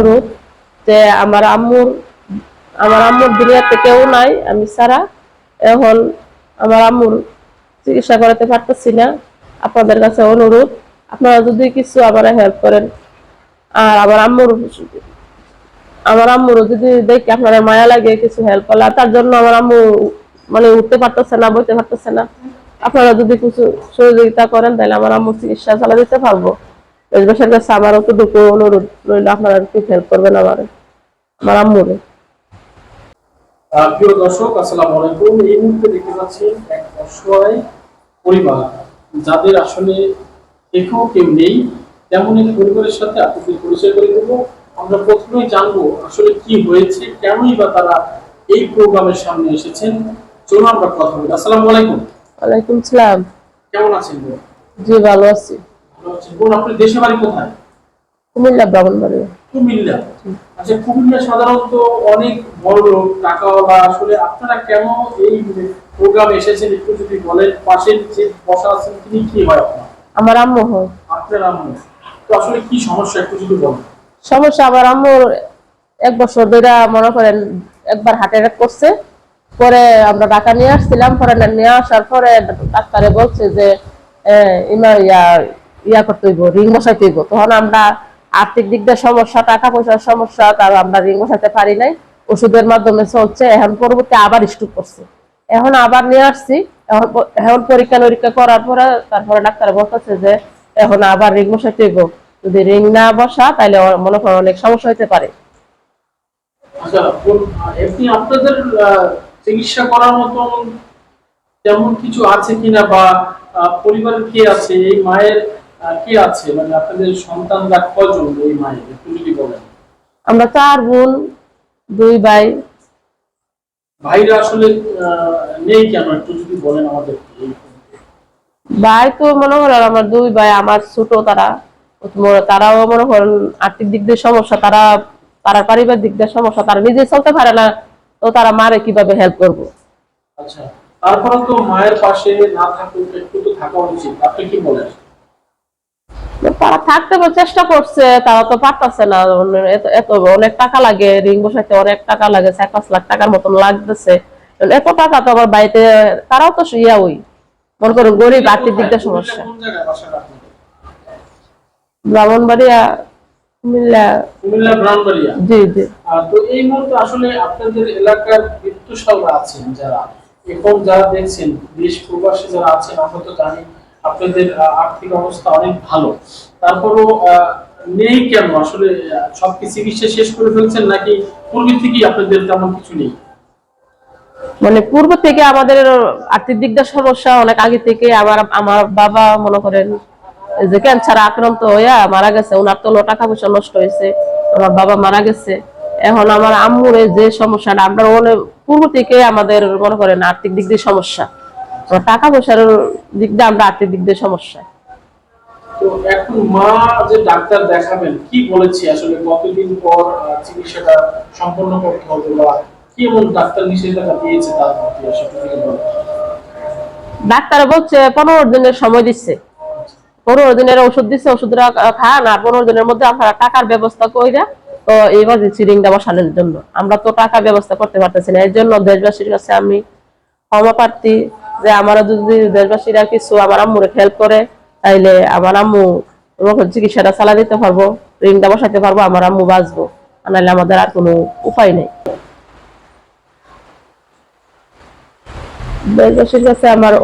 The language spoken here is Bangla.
অনুরোধ যে আমার আম্মুর আমার আম্মুর দুনিয়াতে কেউ নাই, আমি ছাড়া এখন আমার আম্মুর চিকিৎসা করাতে পারতেছি না। আপনাদের কাছে অনুরোধ, আপনারা যদি কিছু আমার হেল্প করেন। আর আমার আম্মুর আমার আম্মুর যদি দেখে আপনারা মায়া লাগে কিছু হেল্প করলে, তার জন্য আমার আম্মু মানে উঠতে পারতেছে না, বইতে পারতেছে না। আপনারা যদি কিছু সহযোগিতা করেন, তাহলে আমার আম্মুর চিকিৎসা চালা দিতে পারব। দেশবাসীর কাছে আমার অতটুকু অনুরোধ রইল আপনারা একটু হেল্প করবেন আমার আমার আম্মুরে। প্রিয় দর্শক আসসালামু আলাইকুম। এই মুহূর্তে দেখতে পাচ্ছি এক অসহায় পরিবার যাদের আসলে কেউ কেউ নেই তেমন একটি পরিবারের সাথে আপনাদের পরিচয় করে দেবো। আমরা প্রথমেই জানব আসলে কি হয়েছে কেনই বা তারা এই প্রোগ্রামের সামনে এসেছেন। চলুন আমরা কথা বলি। আসসালামু আলাইকুম। ওয়ালাইকুম সালাম। কেমন আছেন? জি ভালো আছি। বোন আপনার দেশে বাড়ি কোথায়? কুমিল্লা ব্রাহ্মণবাড়ি কুমিল্লা। আচ্ছা কুমিল্লা সাধারণত অনেক বড় লোক টাকাওয়ালা আসলে আপনারা কেন এই প্রোগ্রামে এসেছেন একটু যদি বলেন পাশের যে বসা আছেন তিনি কি হয় আপনার? আমার আম্মু হয়। আপনার আম্মু। তো আসলে কি সমস্যা একটু যদি বলেন। সমস্যা আমার আম্মুর এক বছর ধরে মনে করেন একবার হার্ট অ্যাটাক করছে। পরে আমরা ঢাকা নিয়ে আসছিলাম পরে নিয়ে আসার পরে ডাক্তারে বলছে যে আহ, ইমা ইয়া ইয়া করতে হইব রিং বসাইতে হইব। তখন আমরা আর্থিক দিক দিয়ে সমস্যা, টাকা পয়সার সমস্যা তার আমরা রিং বসাইতে পারি নাই। ওষুধের মাধ্যমে চলছে, এখন পরবর্তী আবার স্ট্রোক করছে। এখন আবার নিয়ে আসছি, এখন পরীক্ষা নিরীক্ষা করার পরে তারপরে ডাক্তার বলতেছে যে, এখন আবার রিং বসাইতে হইব। যদি রিং না বসা তাহলে মনে করেন অনেক সমস্যা হতে পারে। আচ্ছা চিকিৎসা করার তেমন কিছু আছে কিনা বা পরিবারের কে আছে? এই মায়ের কে আছে? মানে আপনাদের সন্তানরা কজন এই মায়ের? একটু যদি বলেন। আমরা চার বোন দুই ভাই। ভাইরা আসলে নেই কেন? একটু যদি বলেন আমাদের। ভাই তো মনে করেন আমার দুই ভাই আমার ছোট তারা তারাও মনে করেন আর্থিক দিক দিয়ে সমস্যা তারা তারা পারিবারিক দিক দিয়ে সমস্যা তারা নিজে চলতে পারে না তো তারা মারে কীভাবে হেল্প করব? আচ্ছা তারপরে তো মায়ের পাশে না থাকুক একটু তো থাকা উচিত। আপনি কি বলেন? থাকতে চেষ্টা করছে তারা তো পারতেছে না। এত- অনেক টাকা লাগে রিং বসাইতে অনেক টাকা লাগে চার পাঁচ লাখ টাকার মতন লাগতেছে। এত টাকা তো আমার বাড়িতে তারাও তো ইয়া ওই মনে করুন গরিব আর্থিক দিক দিয়ে সমস্যা। ব্রাহ্মণবাড়িয়া কুমিল্লা। কুমিল্লা ব্রাহ্মণবাড়িয়া? জি জি। তো এই মুহূর্তে আসলে আপনাদের এলাকার বিত্তশালরা আছেন যারা? এখন যারা দেখছেন দেশ প্রবাসী যারা আছেন আমরা তো জানি আপনাদের আর্থিক অবস্থা অনেক ভালো। তারপরও নেই কেন? আসলে সব কি চিকিৎসা শেষ করে ফেলছেন নাকি পূর্বে থেকেই আপনাদের তেমন কিছু নেই? মানে পূর্ব থেকে আমাদের আর্থিক দিক দিয়ে সমস্যা, অনেক আগে থেকে আমার আমার বাবা মনে করেন যে ক্যান্সার আক্রান্ত হইয়া মারা গেছে ওনার তো টাকা পয়সা নষ্ট হয়েছে, আমার বাবা মারা গেছে। এখন আমার আম্মুর যে সমস্যাটা, আমরা পূর্ব থেকে আমাদের মনে করেন আর্থিক দিক দিয়ে সমস্যা। টাকা পয়সার দিক দিয়ে আমরা আর্থিক দিক দিয়ে সমস্যা। তো এখন মা যে ডাক্তার দেখাবেন কি বলেছে? আসলে কতদিন পর চিকিৎসাটা সম্পন্ন করতে হবে বা কি এমন ডাক্তার নিষেধাজ্ঞা দিয়েছে তার প্রতি? আসলে যদি বলেন। ডাক্তার বলছে পনেরো দিনের সময় দিচ্ছে। পনেরো দিনের ওষুধ দিচ্ছে ওষুধটা খান আর পনেরো দিনের মধ্যে আপনারা টাকার ব্যবস্থা কইরা তো এইবার সিরিংটা বসানোর জন্য। আমরা তো টাকা ব্যবস্থা করতে পারতেছি না। এর জন্য দেশবাসীর কাছে আমি ক্ষমা প্রার্থী যে আমরা যদি দেশবাসীরা কিছু আমার আম্মুরে হেল্প করে, তাইলে আমার আম্মু চিকিৎসাটা চালা দিতে পারব ঋণটা বসাতে পারব, আমার আম্মু বাঁচবো। নাহলে আমাদের আর কোনো উপায় নেই। দেশবাসীর কাছে আমার